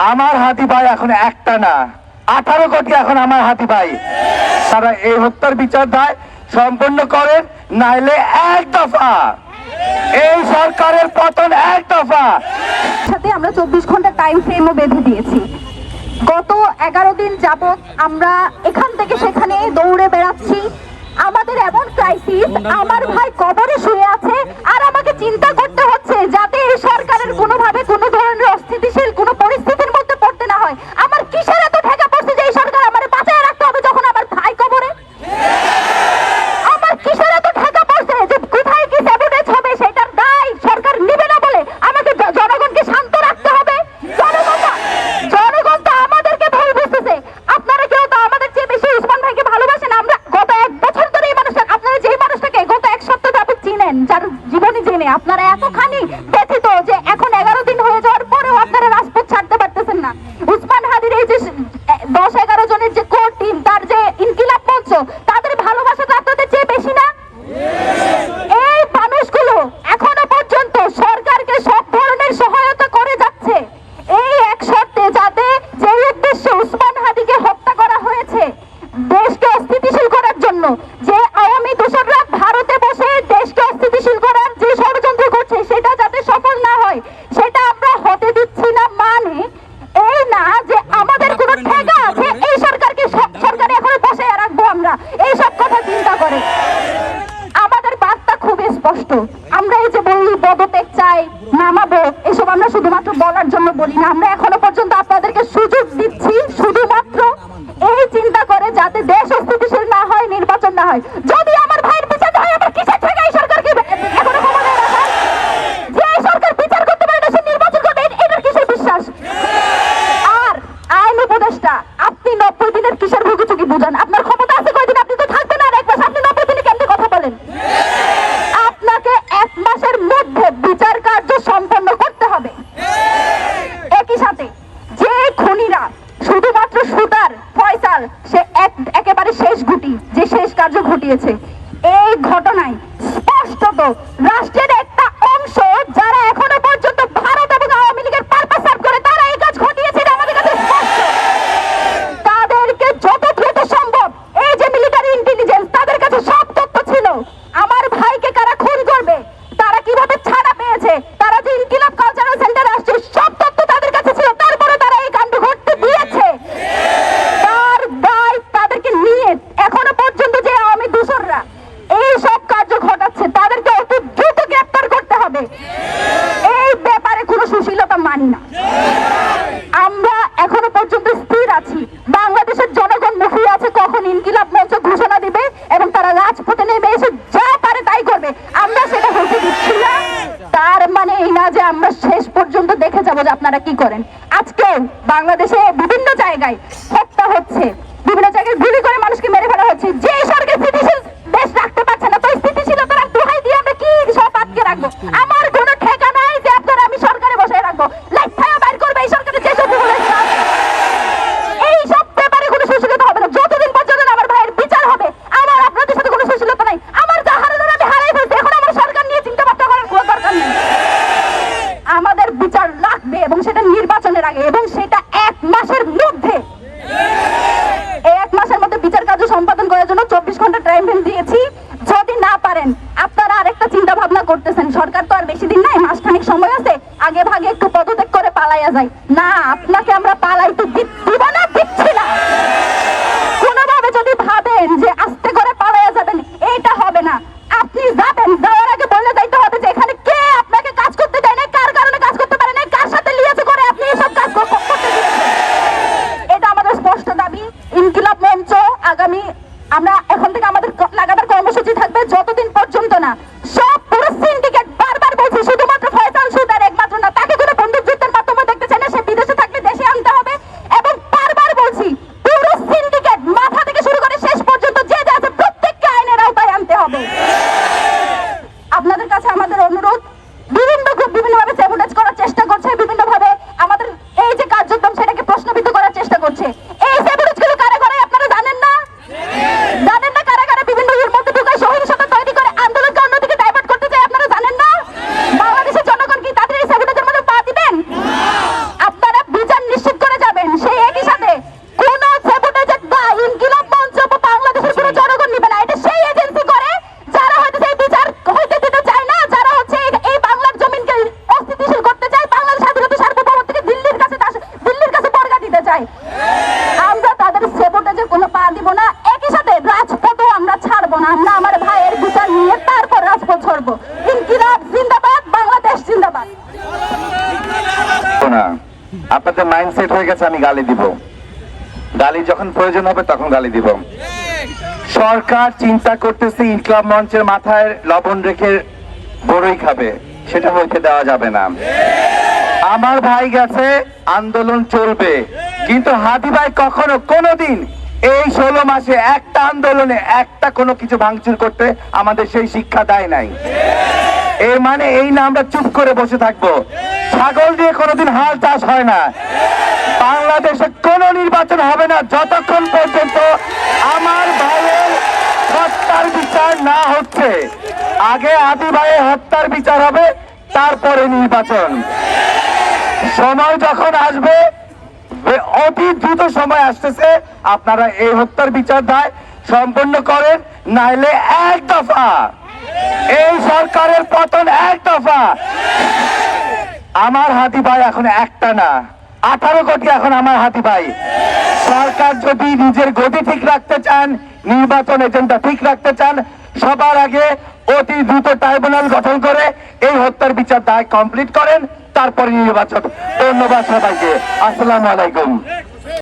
আমার হাতি ভাই এখন একটা না। আঠারো কোটি এখন আমার হাতি ভাই। তারা এই হত্যার বিচার দায় সম্পন্ন করেন নাইলে এক দফা। এই সরকারের পতন এক দফা। সাথে আমরা চব্বিশ ঘণ্টা টাইম ফ্রেমও বেঁধে দিয়েছি। গত এগারো দিন যাবৎ আমরা এখান থেকে সেখানে দৌড়ে বেড়াচ্ছি। আমাদের এমন ক্রাইসিস আমার ভাই কবরে শুয়ে আছে আর আমার আপনারা না বউ এসব আমরা শুধুমাত্র বলার জন্য বলি না। আমরা এখনও পর্যন্ত আপনাদেরকে সুযোগ দিচ্ছি দিয়েছে। জানি না। আমরা এখনও পর্যন্ত স্থির আছি। বাংলাদেশের জনগণ মুখে আছে কখন ইনকিলাব মঞ্চ ঘোষণা দিবে এবং তারা রাজপথে নেমে এসে যা পারে তাই করবে। আমরা সেটা হতে দিচ্ছি না। তার মানে এই না যে আমরা শেষ পর্যন্ত দেখে যাব যে আপনারা কি করেন। আজকে বাংলাদেশে বিভিন্ন জায়গায় হত্যা হচ্ছে। বিভিন্ন জায়গায় গুলি করে মানুষকে মেরে ফেলা হচ্ছে। যে সরকার Don Rod আপনাদের মাইন্ডসেট হয়ে গেছে, আমি গালি দিব। গালি যখন প্রয়োজন হবে, তখন গালি দিব। সরকার চিন্তা করতেছে, ইনকলাব মঞ্চের মাথায় লবণ রেখে বড়ই খাবে। সেটা হইতে দেওয়া যাবে না। আমার ভাই গেছে, আন্দোলন চলবে। কিন্তু হাদি ভাই কখনো, কোনোদিন এই ষোলো মাসে একটা আন্দোলনে একটা কোনো কিছু ভাঙচুর করতে আমাদের সেই শিক্ষা দেয় নাই। এর মানে এই না আমরা চুপ করে বসে থাকব। ছাগল দিয়ে কোনোদিন হাল চাষ হয় না। বাংলাদেশে কোনো নির্বাচন হবে না, যতক্ষণ পর্যন্ত আমার ভাইয়ের হত্যার বিচার না হচ্ছে। আগে আদি ভাইয়ের হত্যার বিচার হবে, তারপরে নির্বাচন। সময় যখন আসবে অতি দ্রুত সময় আসতেছে, আপনারা এই হত্যার বিচার দায় সম্পন্ন করেন, নাইলে এক দফা এই সরকারের পতন এক দফা। আমার হাতি ভাই এখন একটা না। আঠারো কোটি এখন আমার হাতি ভাই। সরকার যদি নিজের গতি ঠিক রাখতে চান, নির্বাচন এজেন্ডা ঠিক রাখতে চান, সবার আগে অতি দ্রুত ট্রাইব্যুনাল গঠন করে এই হত্যার বিচার দায় কমপ্লিট করেন, তারপরে নির্বাচন। ধন্যবাদ সবাইকে। আসসালামু আলাইকুম।